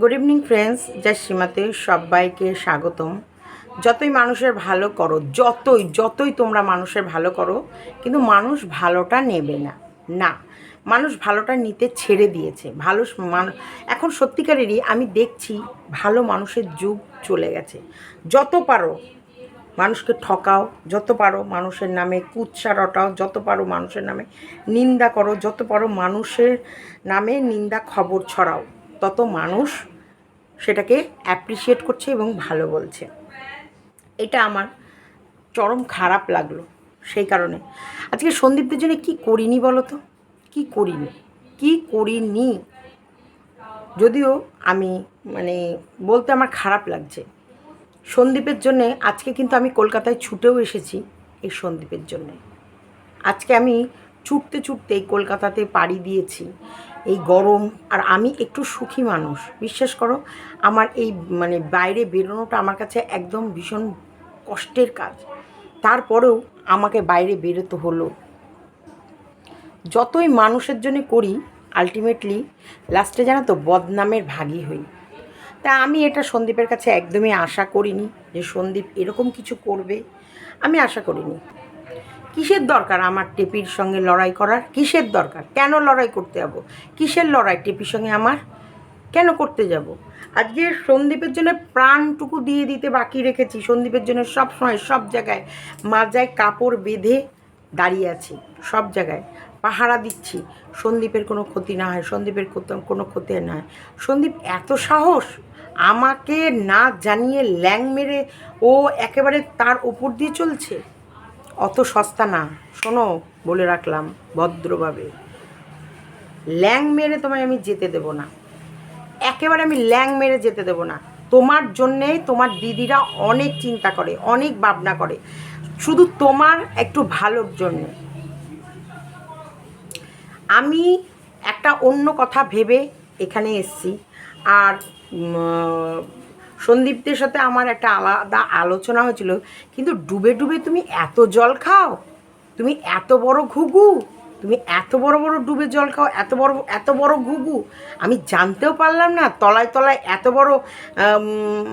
Good evening friends যা সীমাতে সবাইকে স্বাগতম। যতই মানুষের ভালো করো, যতই যতই তোমরা মানুষের ভালো করো, কিন্তু মানুষ ভালোটা নেবে না। না, মানুষ ভালোটা নিতে ছেড়ে দিয়েছে। ভালো এখন সত্যিকারেরই আমি দেখছি ভালো মানুষের যুগ চলে গেছে। যত পারো মানুষকে ঠকাও, যত পারো মানুষের নামে কুৎসা রটাও, যত পারো মানুষের নামে নিন্দা করো, যত পারো মানুষের নামে নিন্দা খবর ছড়াও। তত মানুষ সেটাকে অ্যাপ্রিসিয়েট করছে এবং ভালো বলছে। এটা আমার চরম খারাপ লাগল সেই কারণে। আজকে সন্দীপদের জন্য কি করিনি বলো তো কী করিনি? কি করিনি? যদিও আমি মানে বলতে আমার খারাপ লাগছে। সন্দীপের জন্যে আজকে কিন্তু আমি কলকাতায় ছুটেও এসেছি এই সন্দীপের জন্যে। আজকে আমি ছুটতে ছুটতে কলকাতাতে পাড়ি দিয়েছি। এই গরম, আর আমি একটু সুখী মানুষ। বিশ্বাস করো, আমার এই মানে বাইরে বেরোনোটা আমার কাছে একদম ভীষণ কষ্টের কাজ। তারপরেও আমাকে বাইরে বেরোতে হলো। যতই মানুষের জন্য করি আলটিমেটলি লাস্টে জানো তো, বদনামের ভাগী হই। তা আমি এটা সন্দীপের কাছে একদমই আশা করিনি যে সন্দীপ এরকম কিছু করবে। আমি আশা করিনি। কিসের দরকার আমার টেপির সঙ্গে লড়াই করার? কিসের দরকার? কেন লড়াই করতে যাব? কিসের লড়াই টেপির সঙ্গে আমার? কেন করতে যাব? আজকে সন্দীপের জন্য প্রাণটুকু দিয়ে দিতে বাকি রেখেছি। সন্দীপের জন্য সব সময় সব জায়গায় মাজায় কাপড় বেঁধে দাঁড়িয়ে আছি। সব জায়গায় পাহারা দিচ্ছি। সন্দীপের কোনো ক্ষতি না হয়, সন্দীপের কোনো ক্ষতি না হয়। সন্দীপ এত সাহস আমাকে না জানিয়ে ল্যাং মেরে ও একেবারে তার ওপর দিয়ে চলছে? অত সস্তা না। শোনো, বলে রাখলাম ভদ্রভাবে। ল্যাং মেরে তোমায় আমি যেতে দেবো না। একেবারে আমি ল্যাং মেরে যেতে দেবো না। তোমার জন্যে তোমার দিদিরা অনেক চিন্তা করে, অনেক ভাবনা করে। শুধু তোমার একটু ভালোর জন্যে। আমি একটা অন্য কথা ভেবে এখানে এসছি। আর সন্দীপদের সাথে আমার একটা আলাদা আলোচনা হয়েছিল। কিন্তু ডুবে ডুবে তুমি এত জল খাও, তুমি এত বড় ঘুঘু, তুমি এত বড় বড় ডুবে জল খাও, এত বড় এত বড় ঘুঘু, আমি জানতেও পারলাম না, তলায় তলায় এত বড়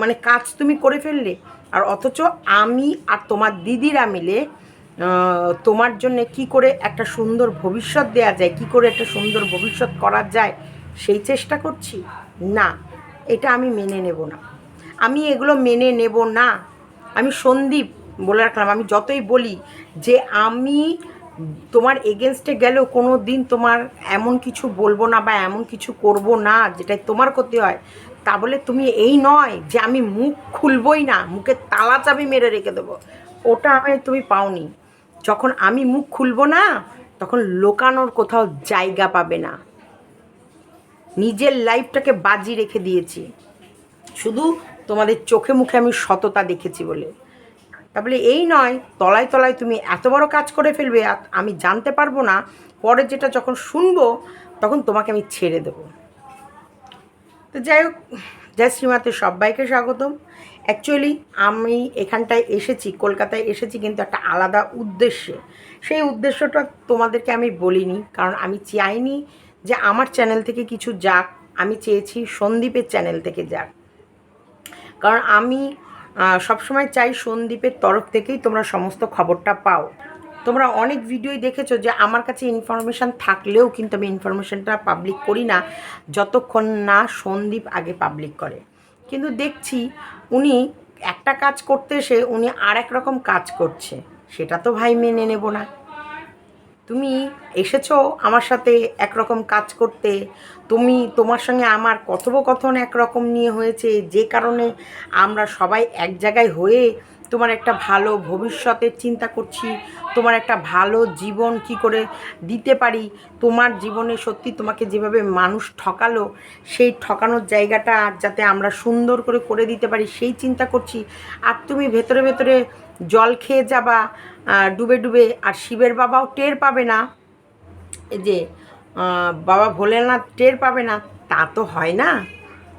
মানে কাজ তুমি করে ফেললে। আর অথচ আমি আর তোমার দিদিরা মিলে তোমার জন্য কি করে একটা সুন্দর ভবিষ্যৎ দেওয়া যায়, কি করে একটা সুন্দর ভবিষ্যৎ করা যায়, সেই চেষ্টা করছি? না, এটা আমি মেনে নেব না। আমি এগুলো মেনে নেব না। আমি সন্দীপ বলে রাখলাম, আমি যতই বলি যে আমি তোমার এগেনস্টে গেলেও কোনো দিন তোমার এমন কিছু বলব না বা এমন কিছু করব না যেটাই তোমার ক্ষতি হয়। তা বলে তুমি এই নয় যে আমি মুখ খুলবই না মুখে তালা চাবি মেরে রেখে দেবো। ওটা আমি তুমি পাওনি। যখন আমি মুখ খুলবো না, তখন লোকানোর কোথাও জায়গা পাবে না। নিজের লাইফটাকে বাজি রেখে দিয়েছি। শুধু তোমাদের চোখে মুখে আমি সততা দেখেছি বলে। তাহলে এই নয়, তলায় তলায় তুমি এত বড় কাজ করে ফেলবে আমি জানতে পারব না। পরে যেটা যখন শুনব, তখন তোমাকে আমি ছেড়ে দেবো। তো যাই হোক, জয় শ্রীমাতে সবাইকে স্বাগতম। অ্যাকচুয়ালি আমি এখানটায় এসেছি, কলকাতায় এসেছি কিন্তু একটা আলাদা উদ্দেশ্যে। সেই উদ্দেশ্যটা তোমাদেরকে আমি বলিনি, কারণ আমি চাইনি যে আমার চ্যানেল থেকে কিছু যাক। আমি চেয়েছি সন্দীপের চ্যানেল থেকে যাক। কারণ আমি সবসময় চাই সন্দীপের তরফ থেকেই তোমরা সমস্ত খবরটা পাও। তোমরা অনেক ভিডিওই দেখেছ যে আমার কাছে ইনফরমেশান থাকলেও কিন্তু আমি ইনফরমেশানটা পাবলিক করি না, যতক্ষণ না সন্দীপ আগে পাবলিক করে। কিন্তু দেখছি উনি একটা কাজ করতে এসে উনি আর এক রকম কাজ করছে, সেটা তো ভাই মেনে নেব না। তুমি এসেছ আমার সাথে একরকম কাজ করতে, তুমি তোমার সঙ্গে আমার কথোপকথন একরকম নিয়ে হয়েছে, যে কারণে আমরা সবাই এক জায়গায় হয়ে তোমার একটা ভালো ভবিষ্যতের চিন্তা করছি, তোমার একটা ভালো জীবন কি করে দিতে পারি, তোমার জীবনে সত্যি তোমাকে যেভাবে মানুষ ঠকালো, সেই ঠকানোর জায়গাটা যাতে আমরা সুন্দর করে করে দিতে পারি, সেই চিন্তা করছি। আর তুমি ভেতরে ভেতরে জল খেয়ে যাবা ডুবে ডুবে, আর শিবের বাবাও টের পাবে না। যে বাবা ভোলেনাথ টের পাবে না, তা তো হয় না।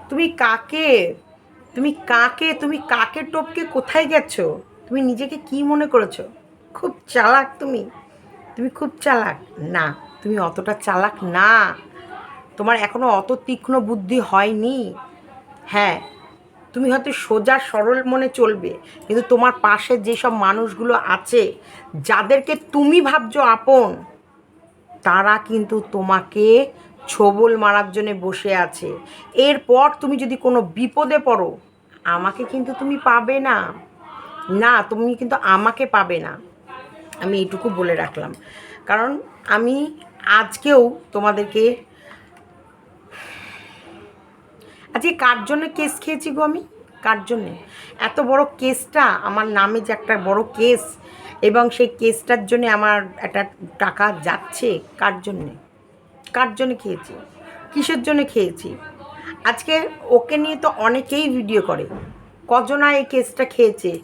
তুমি কাকে তুমি কাকে তুমি কাকে টপকে কোথায় গেছো? তুমি নিজেকে কি মনে করেছ? খুব চালাক তুমি। তুমি খুব চালাক। না, তুমি অতটা চালাক না। তোমার এখনও অত তীক্ষ্ণ বুদ্ধি হয়নি। হ্যাঁ তুমি হয়তো সোজা সরল মনে চলবে, কিন্তু তোমার পাশে যেসব মানুষগুলো আছে, যাদেরকে তুমি ভাবছ আপন, তারা কিন্তু তোমাকে ছবল মারার জন্য বসে আছে। এরপর তুমি যদি কোনো বিপদে পড়ো, আমাকে কিন্তু তুমি পাবে না। না, তুমি কিন্তু আমাকে পাবে না। আমি এইটুকু বলে রাখলাম। কারণ আমি আজকেও তোমাদেরকে আজকে কার জন্য কেস খেয়েছি গো আমি? কার জন্যে? এত বড় কেসটা আমার নামে যে একটা বড় কেস এবং সেই কেসটার জন্য আমার একটা টাকা যাচ্ছে কার জন্যে? কার জন্য খেয়েছি? কিসের জন্য খেয়েছি? আজকে ওকে নিয়ে তো অনেকেই ভিডিও করে। কজনা এই কেসটা খেয়েছে?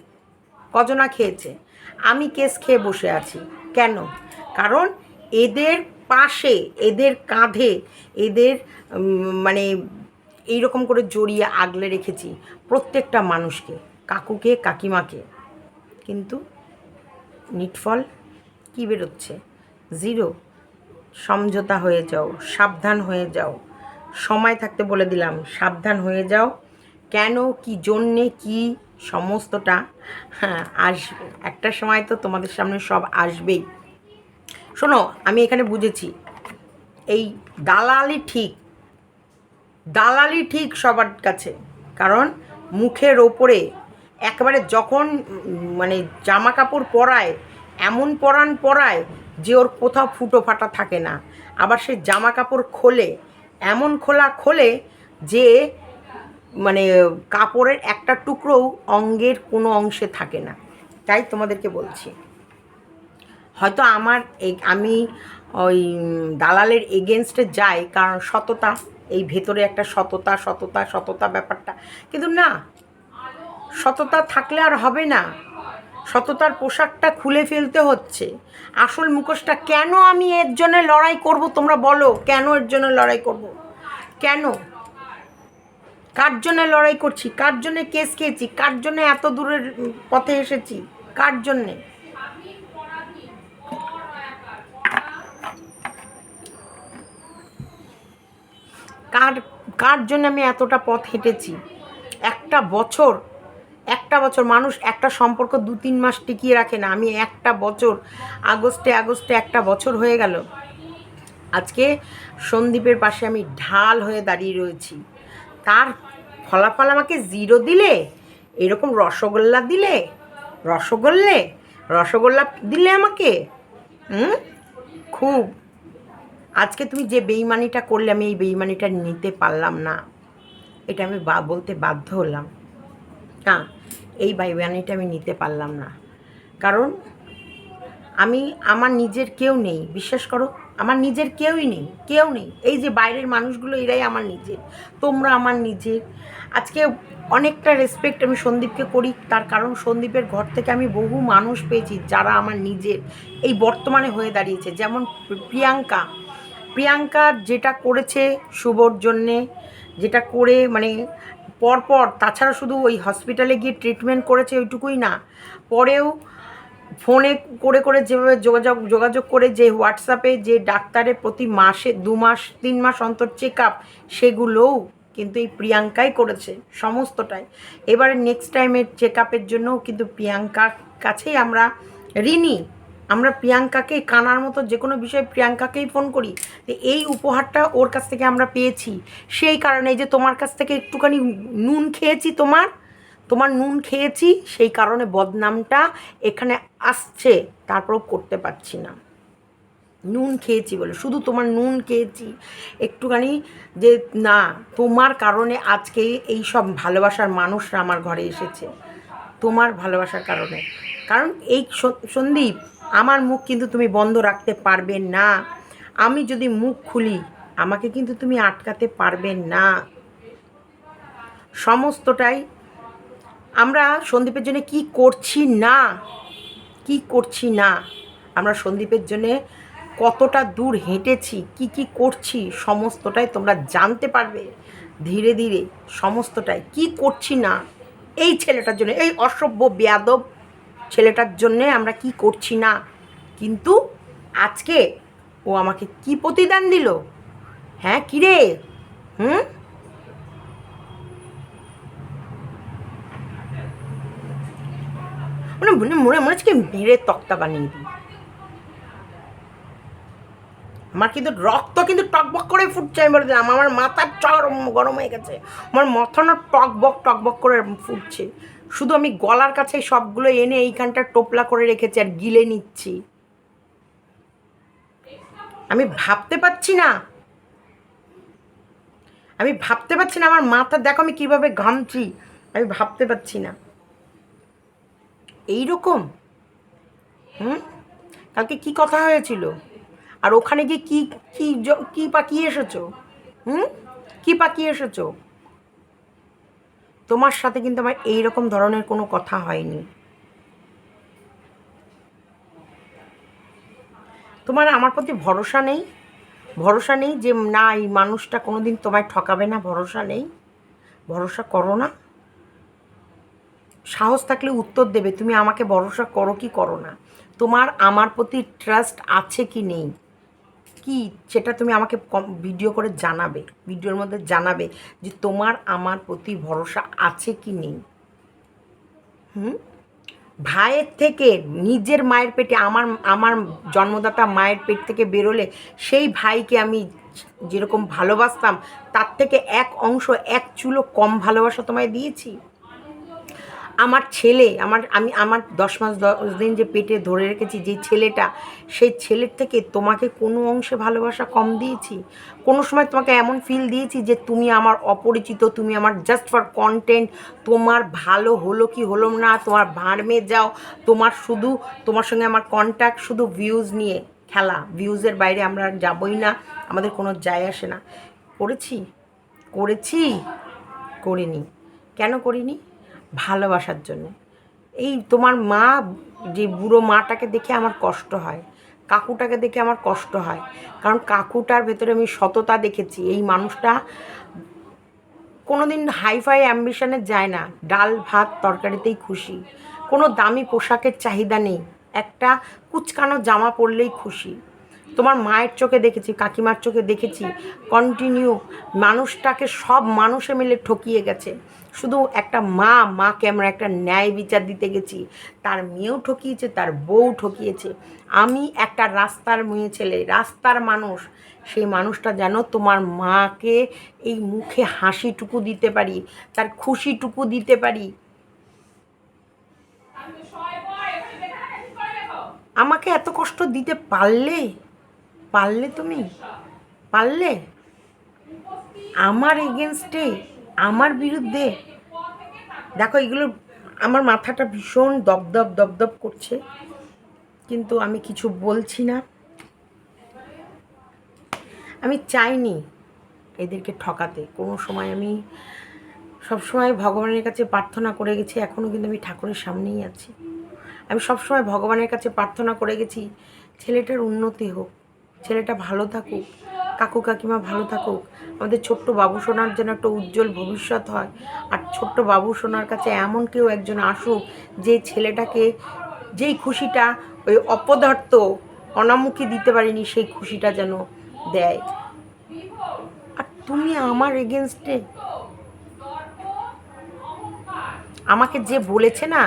কজনা খেয়েছে? আমি কেস খেয়ে বসে আছি। কেন? কারণ এদের পাশে এদের কাঁধে এদের উম, মানে এইরকম করে জড়িয়ে আগলে রেখেছি প্রত্যেকটা মানুষকে, কাকুকে, কাকিমাকে। কিন্তু নিটফল কী বেরোচ্ছে? জিরো। সমঝোতা হয়ে যাও, সাবধান হয়ে যাও। সময় থাকতে বলে দিলাম, সাবধান হয়ে যাও। কেন, কি জন্যে, কি সমস্তটা? হ্যাঁ আসবে একটা সময় তো তোমাদের সামনে সব আসবেই। শোনো, আমি এখানে বুঝেছি। এই দালালি ঠিক দালালি ঠিক সবার কাছে। কারণ মুখের ওপরে একবারে যখন মানে জামা কাপড় পরায়, এমন পরান পরায় যে ওর কোথাও ফুটো ফাটা থাকে না। আবার সে জামা কাপড় খোলে, এমন খোলা খোলে যে মানে কাপড়ের একটা টুকরোও অঙ্গের কোনো অংশে থাকে না। তাই তোমাদেরকে বলছি। হয়তো আমার আমি ওই দালালের এগেনস্টে যাই, কারণ সততা। এই ভেতরে একটা সততা সততা সততা ব্যাপারটা। কিন্তু না, সততা থাকলে আর হবে না। সততার পোশাকটা খুলে ফেলতে হচ্ছে। আসল মুখোশটা, কেন আমি এর জন্য লড়াই করব তোমরা বলো? কেন এর জন্য লড়াই করব? কেন? কার জন্য লড়াই করছি? কার জন্য কেস খেয়েছি? কার জন্য এত দূরের পথে এসেছি? কার জন্যে? কার কার জন্য আমি এতটা পথ হেঁটেছি? একটা বছর একটা বছর মানুষ একটা সম্পর্ক দু তিন মাস টিকিয়ে রাখে না। আমি একটা বছর, আগস্টে আগস্টে একটা বছর হয়ে গেল। আজকে সন্দীপের পাশে আমি ঢাল হয়ে দাঁড়িয়ে রয়েছি। তার ফলাফল আমাকে জিরো দিলে, এরকম রসগোল্লা দিলে, রসগোল্লে, রসগোল্লা দিলে আমাকে, হুম? খুব আজকে তুমি যে বেইমানিটা করলে, আমি এই বেইমানিটা নিতে পারলাম না। এটা আমি বা, বলতে বাধ্য হলাম। না, এই বেইমানিটা আমি নিতে পারলাম না। কারণ আমি, আমার নিজের কেউ নেই, বিশ্বাস করো, আমার নিজের কেউই নেই, কেউ নেই। এই যে বাইরের মানুষগুলো, এরাই আমার নিজের, তোমরা আমার নিজের। আজকে অনেকটা রেসপেক্ট আমি সন্দীপকে করি, তার কারণ সন্দীপের ঘর থেকে আমি বহু মানুষ পেয়েছি যারা আমার নিজের, এই বর্তমানে হয়ে দাঁড়িয়েছে। যেমন প্রিয়াঙ্কা প্রিয়াঙ্কা যেটা করেছে শুভর জন্যে, যেটা করে মানে পরপর, তাছাড়া শুধু ওই হসপিটালে গিয়ে ট্রিটমেন্ট করেছে ওইটুকুই না, পরেও ফোনে করে করে যেভাবে যোগাযোগ যোগাযোগ করে যে হোয়াটসঅ্যাপে যে ডাক্তারের প্রতি মাসে, দু মাস, তিন মাস অন্তর চেক আপ সেগুলোও কিন্তু এই প্রিয়াঙ্কাই করেছে, সমস্তটাই। এবারে নেক্সট টাইমের চেক আপের জন্যও কিন্তু প্রিয়াঙ্কার কাছেই আমরা ঋণী। আমরা প্রিয়াঙ্কাকে কানার মতো যে কোনো বিষয়ে প্রিয়াঙ্কাকেই ফোন করি যে এই উপহারটা ওর কাছ থেকে আমরা পেয়েছি। সেই কারণে যে তোমার কাছ থেকে একটুখানি নুন খেয়েছি তোমার তোমার নুন খেয়েছি, সেই কারণে বদনামটা এখানে আসছে, তারপরেও করতে পারছি না। নুন খেয়েছি বলে, শুধু তোমার নুন খেয়েছি। একটুখানি যে না, তোমার কারণে আজকে এই সব ভালোবাসার মানুষরা আমার ঘরে এসেছে। তোমার ভালোবাসার কারণে। কারণ এই সন্দীপ আমার মুখ কিন্তু তুমি বন্ধ রাখতে পারবে না। আমি যদি মুখ খুলি, আমাকে কিন্তু তুমি আটকাতে পারবে না। সমস্তটাই আমরা সন্দীপের জন্য কি করছি না? কি করছি না? আমরা সন্দীপের জন্যে কতটা দূর হেঁটেছি, কি কি করছি, সমস্তটাই তোমরা জানতে পারবে। ধীরে ধীরে সমস্তটাই কি করছি না? এই ছেলেটার জন্য, এই অসভ্য, বেয়াদব ছেলেটার জন্যে আমরা কি করছি না? কিন্তু আজকে ও আমাকে কি প্রতিদান দিল? হ্যাঁ কিরে হুম? মানে মনে মনে মনে হচ্ছে মেরে তক্তা বানিয়ে দিই। আমার কিন্তু রক্ত কিন্তু টকবক করে ফুটছে, আমি বলে আমার মাথার চরম গরম হয়ে গেছে, আমার মাথানো টকবক টকবক করে ফুটছে। শুধু আমি গলার কাছে সবগুলো এনে এইখানটা টোপলা করে রেখেছি আর গিলে নিচ্ছি। আমি ভাবতে পারছি না। আমি ভাবতে পারছি না, আমার মাথা দেখো আমি কীভাবে ঘামছি। আমি ভাবতে পারছি না। এই রকম হুম? কালকে কি কথা হয়েছিল? আর ওখানে গিয়ে কি কি কি পাকিয়ে এসেছ? হুম? কি পাকিয়ে এসেছ? তোমার সাথে কিন্তু আমার এই রকম ধরনের কোনো কথা হয়নি। তোমার আমার প্রতি ভরসা নেই। ভরসা নেই যে না, এই মানুষটা কোনোদিন তোমায় ঠকাবে না, ভরসা নেই। ভরসা করো না। সাহস থাকলে উত্তর দেবে, তুমি আমাকে ভরসা করো কি করো না। তোমার আমার প্রতি ট্রাস্ট আছে কি নেই? কি সেটা তুমি আমাকে ভিডিও করে জানাবে ভিডিওর মধ্যে জানাবে যে তোমার, আমার প্রতি ভরসা আছে কি নেই। হুম? ভাইয়ের থেকে নিজের মায়ের পেটে, আমার আমার জন্মদাতা মায়ের পেট থেকে বেরোলে সেই ভাইকে আমি যেরকম ভালোবাসতাম, তার থেকে এক অংশ, এক চুলো কম ভালোবাসা তোমায় দিয়েছি? আমার ছেলে, আমার, আমি, আমার দশ মাস, দশ দিন যে পেটে ধরে রেখেছি যে ছেলেটা, সেই ছেলের থেকে তোমাকে কোনো অংশে ভালোবাসা কম দিয়েছি? কোনো সময় তোমাকে এমন ফিল দিয়েছি যে তুমি আমার অপরিচিত, তুমি আমার জাস্ট ফর কন্টেন্ট তোমার ভালো হলো কি হলো না, তোমার ভাঁড়মে যাও, তোমার শুধু, তোমার সঙ্গে আমার কন্ট্যাক্ট শুধু ভিউজ নিয়ে খেলা। ভিউজের বাইরে আমরা যাবই না, আমাদের কোনো যায় আসে না। করেছি? করেছি? করিনি। কেন করিনি? ভালোবাসার জন্য। এই তোমার মা যে বুড়ো মাটাকে দেখে আমার কষ্ট হয়, কাকুটাকে দেখে আমার কষ্ট হয়, কারণ কাকুটার ভেতরে আমি সততা দেখেছি। এই মানুষটা কোনো কোনোদিন হাইফাই অ্যাম্বিশনে যায় না। ডাল, ভাত তরকারিতেই খুশি। কোনো দামি পোশাকের চাহিদা নেই। একটা কুচকানো জামা পরলেই খুশি। তোমার মায়ের চোখে দেখেছি, কাকিমার চোখে দেখেছি কন্টিনিউ মানুষটাকে সব মানুষে মিলে ঠকিয়ে গেছে। শুধু একটা মা মাকে আমরা একটা ন্যায় বিচার দিতে গেছি। তার মেয়েও ঠকিয়েছে, তার বউ ঠকিয়েছে। আমি একটা রাস্তার মেয়ে ছেলে, রাস্তার মানুষ। সেই মানুষটা যেন তোমার মাকে এই মুখে হাসিটুকু দিতে পারি, তার খুশিটুকু দিতে পারি। আমাকে এত কষ্ট দিতে পারলে? পারলে তুমি? পারলে? আমার এগেনস্টে, আমার বিরুদ্ধে। দেখো, এগুলো, আমার মাথাটা ভীষণ দপদপ দপদপ করছে। কিন্তু আমি কিছু বলছি না। আমি চাইনি এদেরকে ঠকাতে। কোনো সময় আমি সবসময় ভগবানের কাছে প্রার্থনা করে গেছি এখনও কিন্তু আমি ঠাকুরের সামনেই আছি। আমি সবসময় ভগবানের কাছে প্রার্থনা করে গেছি, ছেলেটার উন্নতি হোক। ছেলেটা ভালো থাকুক, কাকু কাকিমা ভালো থাকুক, আমাদের ছোট্ট বাবু সোনার যেন একটা উজ্জ্বল ভবিষ্যৎ হয়। আর ছোট্ট বাবু সোনার কাছে এমন কেউ একজন আসুক, যে ছেলেটাকে যেই খুশিটা ওই অপদার্থ অনামুখী দিতে পারিনি, সেই খুশিটা যেন দেয়। আর তুমি আমার এগেনস্টে আমাকে যে বলেছে না,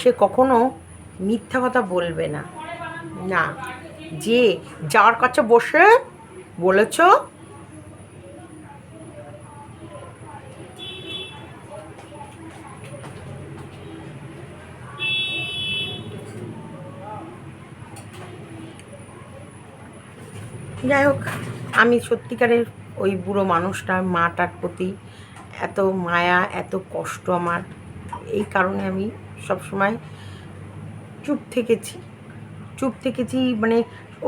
সে কখনো মিথ্যা কথা বলবে না। না। যে যার কাছে বসে বলেছ? যাই হোক, আমি সত্যিকারের ওই বুড়ো মানুষটার মাটার প্রতি এত মায়া, এত কষ্ট আমার। এই কারণে আমি সবসময় চুপ থেকেছি। চুপ থেকেছি মানে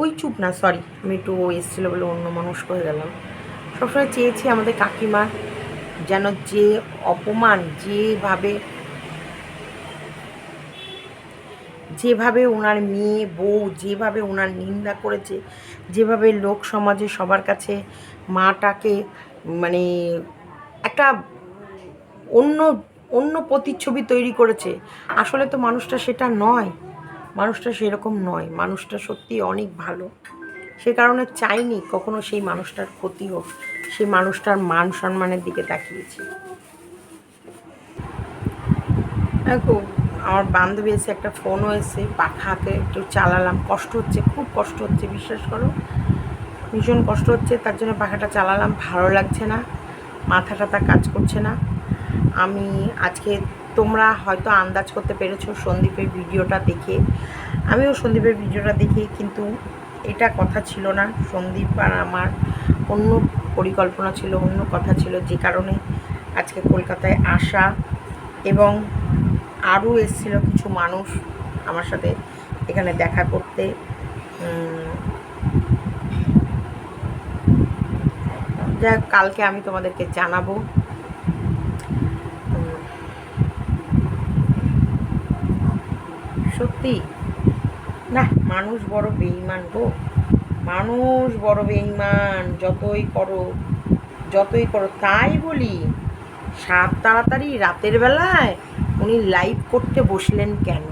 ওই চুপ না সরি আমি একটু ও এসেছিল বলে অন্য মানুষ হয়ে গেলাম। সবসময় চেয়েছি আমাদের কাকিমা যেন যে অপমান, যেভাবে যেভাবে ওনার মেয়ে, বউ, যেভাবে ওনার নিন্দা করেছে, যেভাবে লোক সমাজে সবার কাছে মাটাকে মানে একটা অন্য অন্য প্রতিচ্ছবি তৈরি করেছে, আসলে তো মানুষটা সেটা নয়। মানুষটা সেরকম নয়। মানুষটা সত্যি অনেক ভালো। সে কারণে চাইনি কখনো সেই মানুষটার ক্ষতি হোক। সেই মানুষটার মান সম্মানের দিকে তাকিয়েছি। দেখো, আমার বান্ধবী এসে একটা ফোনও এসে পাখাকে একটু চালালাম। কষ্ট হচ্ছে, খুব কষ্ট হচ্ছে, বিশ্বাস করো। ভীষণ কষ্ট হচ্ছে, তার জন্য পাখাটা চালালাম। ভালো লাগছে না মাথা টাথা কাজ করছে না। আমি আজকে তোমরা হয়তো আন্দাজ করতে পেরেছ সন্দীপের ভিডিওটা দেখে। আমিও সন্দীপের ভিডিওটা দেখে, কিন্তু এটা কথা ছিল না। সন্দীপ আর আমার অন্য পরিকল্পনা ছিল, অন্য কথা ছিল যে কারণে আজকে কলকাতায় আসা এবং আরও এসেছিল কিছু মানুষ আমার সাথে এখানে দেখা করতে। যাক, কালকে আমি তোমাদেরকে জানাব। সত্যি? না, মানুষ বড় বেইমান গো। মানুষ বড় বেইমান যতই করো যতই করো। তাই বলি সাত তাড়াতাড়ি রাতের বেলায় উনি লাইভ করতে বসলেন কেন?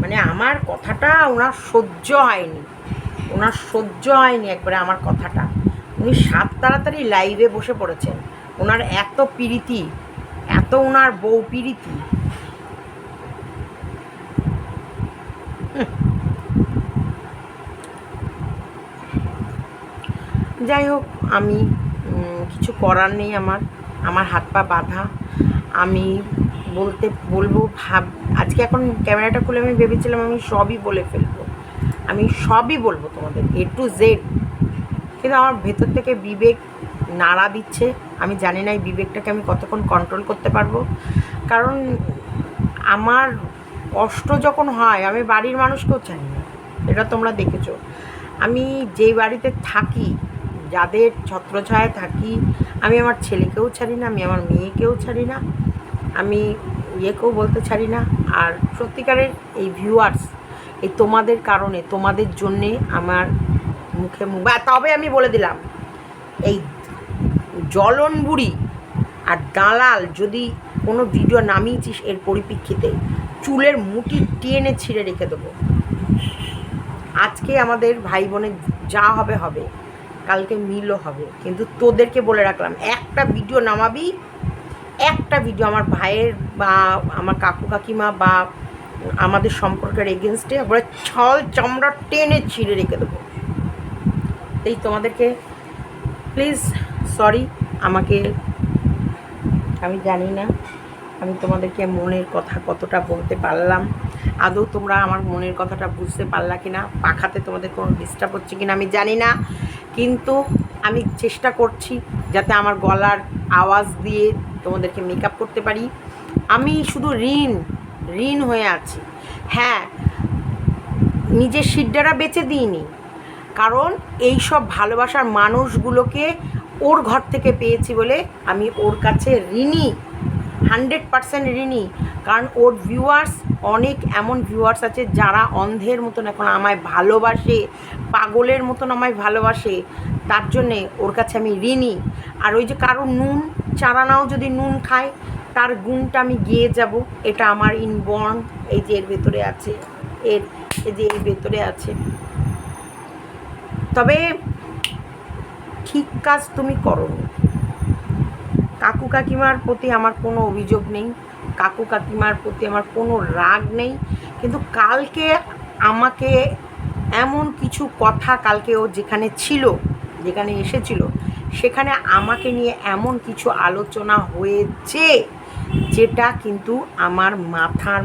মানে আমার কথাটা ওনার সহ্য হয়নি। ওনার সহ্য হয়নি একবারে আমার কথাটা। উনি সাত তাড়াতাড়ি লাইভে বসে পড়েছেন। ওনার এত প্রীতি, এত ওনার বউ প্রীতি যাই হোক, আমি কিছু করার নেই আমার। আমার হাত পা বাঁধা। আমি বলতে, বলব, ভাব, আজকে এখন ক্যামেরাটা খুলে আমি ভেবেছিলাম আমি সবই বলে ফেলব। আমি সবই বলব তোমাদের এ টু জেড কিন্তু আমার ভেতর থেকে বিবেক নাড়া দিচ্ছে। আমি জানি না এই বিবেকটাকে আমি কতক্ষণ কন্ট্রোল করতে পারব। কারণ আমার কষ্ট যখন হয়, আমি বাড়ির মানুষকেও চাই না। এটা তোমরা দেখেছ। আমি যেই বাড়িতে থাকি, যাদের ছত্রছায়ায় থাকি, আমি আমার ছেলেকেও ছাড়ি না, আমি আমার মেয়েকেও ছাড়ি না, আমি ইয়েকেও বলতে ছাড়ি না। আর সত্যিকারের এই ভিউয়ার্স এই তোমাদের কারণে, তোমাদের জন্যে আমার মুখে মুখ, বা তবে আমি বলে দিলাম, এই জলন বুড়ি আর দালাল যদি কোনো ভিডিও নামিয়েছিস এর পরিপ্রেক্ষিতে চুলের মুটি টেনে ছিঁড়ে রেখে দেবো। আজকে আমাদের ভাই বোনের যা হবে হবে। কালকে মিলও হবে। কিন্তু তোদেরকে বলে রাখলাম, একটা ভিডিও নামাবি, একটা ভিডিও আমার ভাইয়ের বা আমার কাকু কাকিমা বা আমাদের সম্পর্কের এগেনস্টে একবারে ছল চামড়া টেনে ছিঁড়ে রেখে দেবো। এই তোমাদেরকে প্লিজ সরি আমাকে, আমি জানি না। আমি তোমাদেরকে মনের কথা কতটা বলতে পারলাম? আদৌ তোমরা আমার মনের কথাটা বুঝতে পারলা কি না পাখাতে তোমাদের কোনো ডিস্টার্ব হচ্ছে কি না আমি জানি না। কিন্তু আমি চেষ্টা করছি যাতে আমার গলার আওয়াজ দিয়ে তোমাদেরকে মেকআপ করতে পারি। আমি শুধু ঋণ ঋণ হয়ে আছি। হ্যাঁ নিজের সিড্ডারা বেচে দিইনি। কারণ এই সব ভালোবাসার মানুষগুলোকে ওর ঘর থেকে পেয়েছি বলে আমি ওর কাছে ঋণী। হান্ড্রেড পারসেন্ট ঋণী। কারণ ওর ভিউয়ার্স অনেক এমন ভিউয়ার্স আছে যারা অন্ধের মতন এখন আমায় ভালোবাসে, পাগলের মতন আমায় ভালোবাসে। তার জন্যে ওর কাছে আমি ঋণী। আর ওই যে কারও নুন, চারানাও যদি নুন খায়, তার গুণটা আমি গিয়ে যাব। এটা আমার ইনবর্ন এই যে এর ভেতরে আছে, এর, এই যে এর ভেতরে আছে। তবে ঠিক কাজ তুমি করো কাকু কাকিমার প্রতি আমার কোনো অভিযোগ নেই, কাকু কাকিমার প্রতি আমার কোনো রাগ নেই, কিন্তু কালকে আমাকে এমন কিছু কথা কালকে ও যেখানে ছিল, যেখানে এসেছিল, সেখানে আমাকে নিয়ে এমন কিছু আলোচনা হয়েছে, যেটা কিন্তু আমার মাথার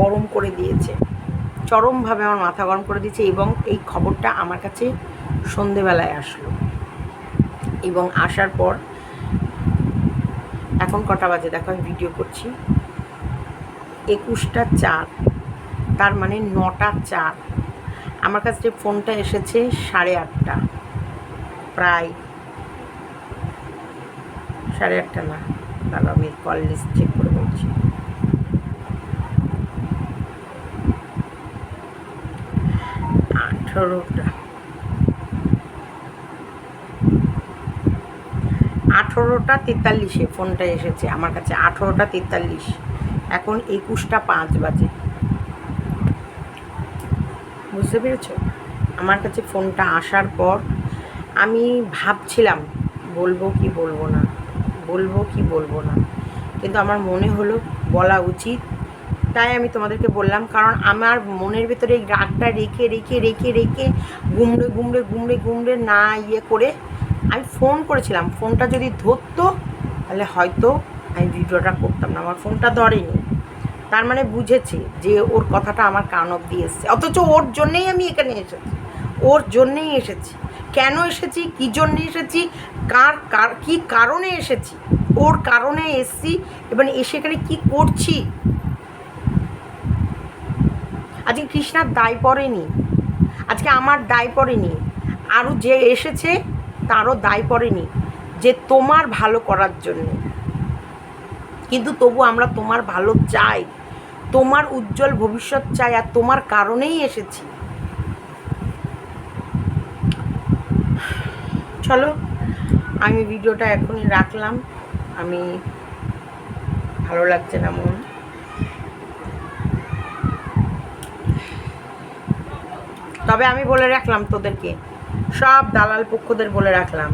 গরম করে দিয়েছে, চরমভাবে আমার মাথা গরম করে দিয়েছে এবং এই খবরটা আমার কাছে সন্ধেবেলায় আসলো এবং আসার পর এখন কটা বাজে? দেখো, আমি ভিডিও করছি। একুশটা চার। তার মানে নটা চার। আমার কাছে ফোনটা এসেছে সাড়ে আটটা। প্রায় সাড়ে আটটা না। দাঁড়া আমি কল লিস্ট চেক করে বলছি। আঠেরোটা। আঠেরোটা তেতাল্লিশে ফোনটা এসেছে, আমার কাছে আঠেরোটা তেতাল্লিশ। এখন একুশটা পাঁচ বাজে। বুঝতে পেরেছ? আমার কাছে ফোনটা আসার পর আমি ভাবছিলাম, বলব কি বলব না, বলব কি বলব না। কিন্তু আমার মনে হলো, বলা উচিত। তাই আমি তোমাদেরকে বললাম, কারণ আমার মনের ভেতরে এই রাগটা রেখে রেখে রেখে রেখে গুমড়ে গুমড়ে গুমড়ে গুমড়ে না ইয়ে করে আমি ফোন করেছিলাম ফোনটা যদি ধরতো, তাহলে হয়তো আমি ভিডিওটা করতাম না, আমার ফোনটা ধরেনি। তার মানে বুঝেছে যে ওর কথাটা আমার কান অব্দি এসছে। অথচ ওর জন্যেই আমি এখানে এসেছি। ওর জন্যেই এসেছি। কেন এসেছি? কী জন্যে এসেছি? কার কার, কী কারণে এসেছি? ওর কারণে এসছি। এবং এসে এখানে কী করছি? আজকে কৃষ্ণার দায় পড়েনি। আজকে আমার দায় পড়েনি। আরও যে এসেছে তারও দায় পড়েনি যে তোমার ভালো করার জন্য। কিন্তু তবু আমরা তোমার ভালো চাই, তোমার উজ্জ্বল ভবিষ্যৎ চাই আর তোমার কারণেই এসেছি। চলো, আমি ভিডিওটা এখনই রাখলাম। আমি ভালো লাগছে না মন। তবে আমি বলে রাখলাম তোদেরকে সব দালাল পক্ষদের বলে রাখলাম,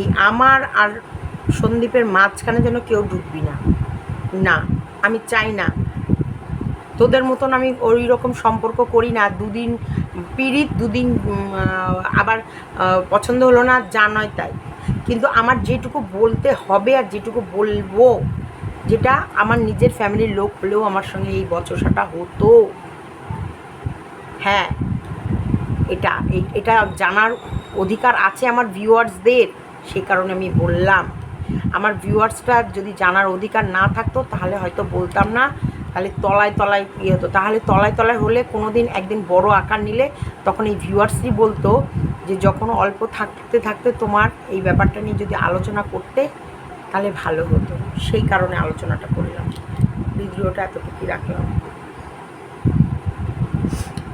এই আমার আর সন্দীপের মাঝখানে যেন কেউ ঢুকবি না। না, আমি চাই না। তোদের মতন আমি ওই রকম সম্পর্ক করি না, দুদিন পিড়িত, দুদিন আবার পছন্দ হলো না, যা নয় তাই। কিন্তু আমার যেটুকু বলতে হবে আর যেটুকু বলব, যেটা আমার নিজের ফ্যামিলির লোক হলেও আমার সঙ্গে এই বচসাটা হতো। হ্যাঁ। এটা এটা জানার অধিকার আছে আমার ভিউয়ার্সদের সেই কারণে আমি বললাম। আমার ভিউয়ার্সটা যদি জানার অধিকার না থাকতো, তাহলে হয়তো বলতাম না। তাহলে তলায় তলায় ইয়ে হতো। তাহলে তলায় তলায় হলে কোনো দিন একদিন বড় আকার নিলে তখন এই ভিউয়ার্সই বলতো যে, যখন অল্প থাকতে থাকতে তোমার এই ব্যাপারটা নিয়ে যদি আলোচনা করতে, তাহলে ভালো হতো। সেই কারণে আলোচনাটা করলাম। ভিডিওটা এতটুকুই রাখলাম।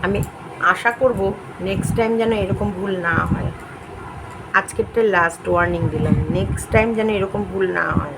আমি আশা করব নেক্সট টাইম যেন এরকম ভুল না হয়। আজকেরটা লাস্ট ওয়ার্নিং দিলাম। নেক্সট টাইম যেন এরকম ভুল না হয়।